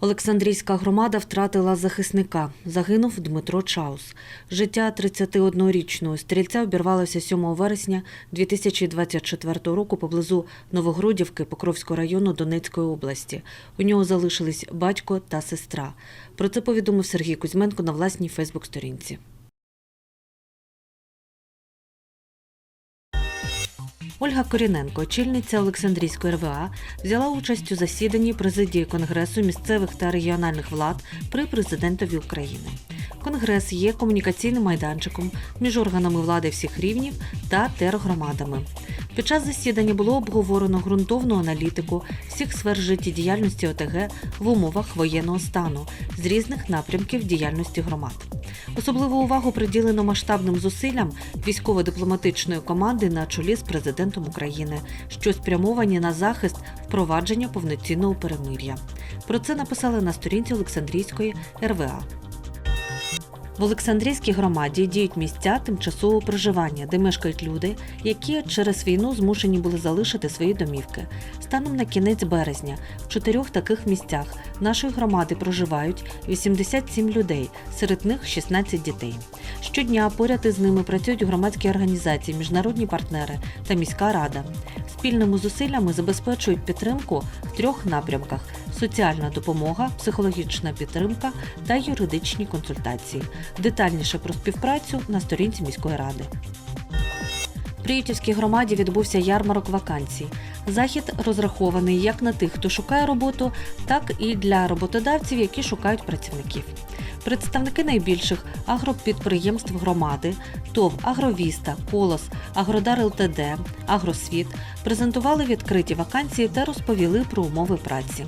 Олександрійська громада втратила захисника. Загинув Дмитро Чаус. Життя 31-річного стрільця обірвалося 7 вересня 2024 року поблизу Новогродівки Покровського району Донецької області. У нього залишились батько та сестра. Про це повідомив Сергій Кузьменко на власній Фейсбук-сторінці. Ольга Коріненко, очільниця Олександрійської РВА, взяла участь у засіданні президії Конгресу місцевих та регіональних влад при президентові України. Конгрес є комунікаційним майданчиком між органами влади всіх рівнів та тергромадами. Під час засідання було обговорено ґрунтовну аналітику всіх сфер життєдіяльності ОТГ в умовах воєнного стану з різних напрямків діяльності громад. Особливу увагу приділено масштабним зусиллям військово-дипломатичної команди на чолі з президентом України, що спрямовані на захист впровадження повноцінного перемир'я. Про це написали на сторінці Олександрійської РВА. В Олександрійській громаді діють місця тимчасового проживання, де мешкають люди, які через війну змушені були залишити свої домівки. Станом на кінець березня в чотирьох таких місцях нашої громади проживають 87 людей, серед них 16 дітей. Щодня поряд із ними працюють громадські організації, міжнародні партнери та міська рада. Спільними зусиллями забезпечують підтримку в трьох напрямках: соціальна допомога, психологічна підтримка та юридичні консультації. Детальніше про співпрацю на сторінці міської ради. В Приютівській громаді відбувся ярмарок вакансій. Захід розрахований як на тих, хто шукає роботу, так і для роботодавців, які шукають працівників. Представники найбільших агропідприємств громади ТОВ Агровіста, Колос, Агродар ЛТД, Агросвіт презентували відкриті вакансії та розповіли про умови праці.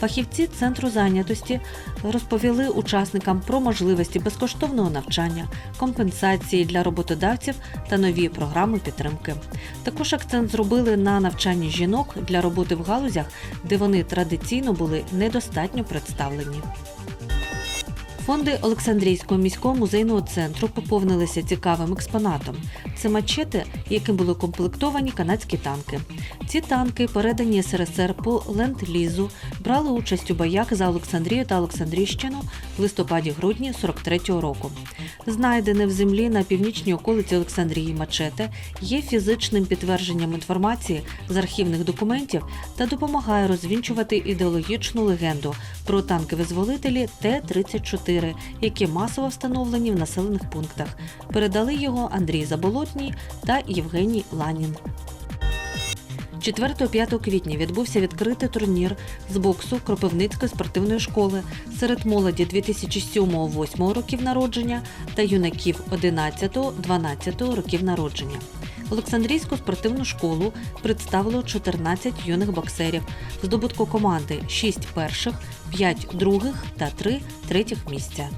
Фахівці центру зайнятості розповіли учасникам про можливості безкоштовного навчання, компенсації для роботодавців та нові програми підтримки. Також акцент зробили на навчанні жінок для роботи в галузях, де вони традиційно були недостатньо представлені. Фонди Олександрійського міського музейного центру поповнилися цікавим експонатом. Це мачети, яким були комплектовані канадські танки. Ці танки, передані СРСР по ленд-лізу, брали участь у боях за Олександрію та Олександрійщину в листопаді-грудні 43-го року. Знайдене в землі на північній околиці Олександрії мачете є фізичним підтвердженням інформації з архівних документів та допомагає розвінчувати ідеологічну легенду про танки-визволителі Т-34, які масово встановлені в населених пунктах. Передали його Андрій Заболотній та Євгеній Ланін. 4-5 квітня відбувся відкритий турнір з боксу Кропивницької спортивної школи серед молоді 2007-2008 років народження та юнаків 11-12 років народження. Олександрійську спортивну школу представило 14 юних боксерів. Здобутку команди 6 перших, 5 других та 3 третіх місця.